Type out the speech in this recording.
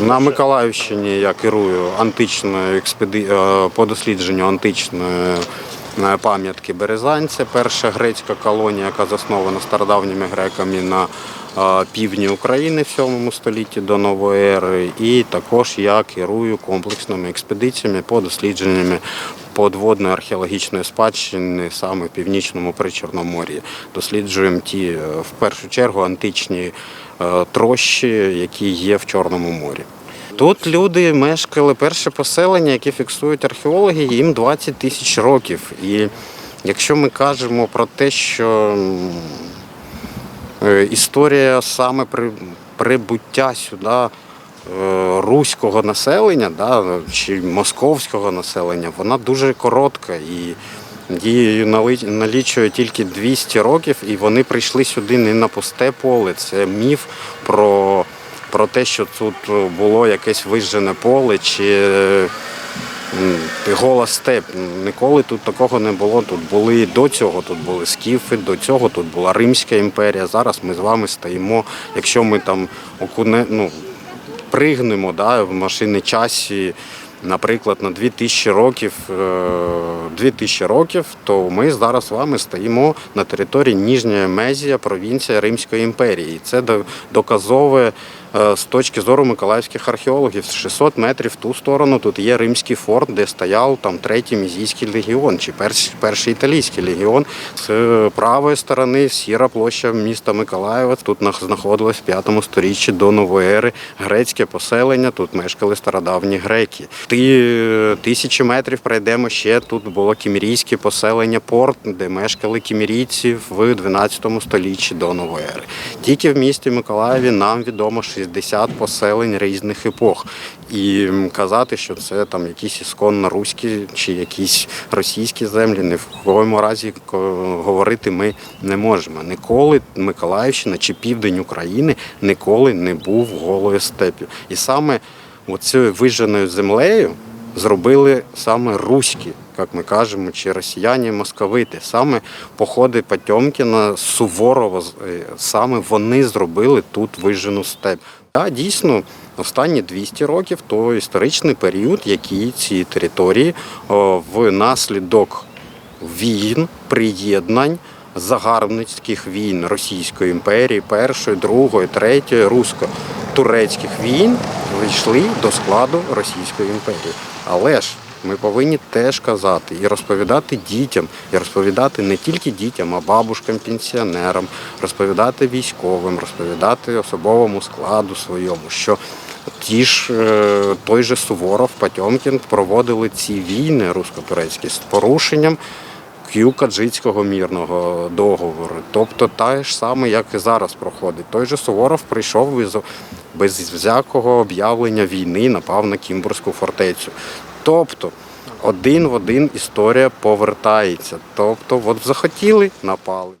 На Миколаївщині я керую античною експеди... е, по дослідженню античної е, пам'ятки Березань. Це перша грецька колонія, яка заснована стародавніми греками на е, півдні України в 7 столітті до нової ери. І також я керую комплексними експедиціями по дослідженнями подводної археологічної спадщини саме в північному Причорномор'ї. Досліджуємо ті, е, в першу чергу, античні е, трощі, які є в Чорному морі. Тут люди мешкали перше поселення, яке фіксують археологи, їм 20 тисяч років. І якщо ми кажемо про те, що е, історія саме прибуття сюди руського населення да, чи московського населення, вона дуже коротка і її налічує тільки 200 років, і вони прийшли сюди не на пусте поле. Це міф про, про те, що тут було якесь вижжене поле чи е, гола степ. Ніколи тут такого не було. Тут були до цього, тут були скіфи, до цього тут була Римська імперія. Зараз ми з вами стоїмо. Якщо ми там окуне, ну, пригнемо да, в машини часі, наприклад, на 2000 років, е, 2000 років, то ми зараз з вами стоїмо на території Ніжня Мезія, провінція Римської імперії. І це доказове е, з точки зору миколаївських археологів. З 600 метрів в ту сторону тут є римський форт, де стояв там третій мізійський легіон чи перший, перший італійський легіон. З е, правої сторони сіра площа міста Миколаєва. Тут знаходилось в 5 сторіччі до нової ери грецьке поселення. Тут мешкали стародавні греки. Ти е, тисячі метрів пройдемо ще. Тут було кімрійське поселення порт, де мешкали кімрійці в 12 столітті до нової ери. Тільки в місті Миколаєві нам відомо 60 поселень різних епох. І казати, що це там якісь ісконно руські чи якісь російські землі, ні в коєму разі говорити ми не можемо. Ніколи Миколаївщина чи південь України ніколи не був голою степів. І саме оцією виженою землею зробили саме руські, як ми кажемо, чи росіяни московити. Саме походи Потьомкіна, Суворова, е, саме вони зробили тут вижену степ. Так, дійсно, останні 200 років то історичний період, який ці території внаслідок війн, приєднань, загарбницьких війн Російської імперії, першої, другої, третьої, русько-турецьких війн війшли до складу Російської імперії. Але ж ми повинні теж казати і розповідати дітям, і розповідати не тільки дітям, а бабушкам, пенсіонерам, розповідати військовим, розповідати особовому складу своєму, що ті ж е, той же Суворов, Потьомкін проводили ці війни русько-турецькі з порушенням К'ю-Каджицького мірного договору. Тобто те ж саме, як і зараз проходить. Той же Суворов прийшов без всякого об'явлення війни, напав на Кімбурську фортецю. Тобто один в один історія повертається. Тобто, от захотіли, напали.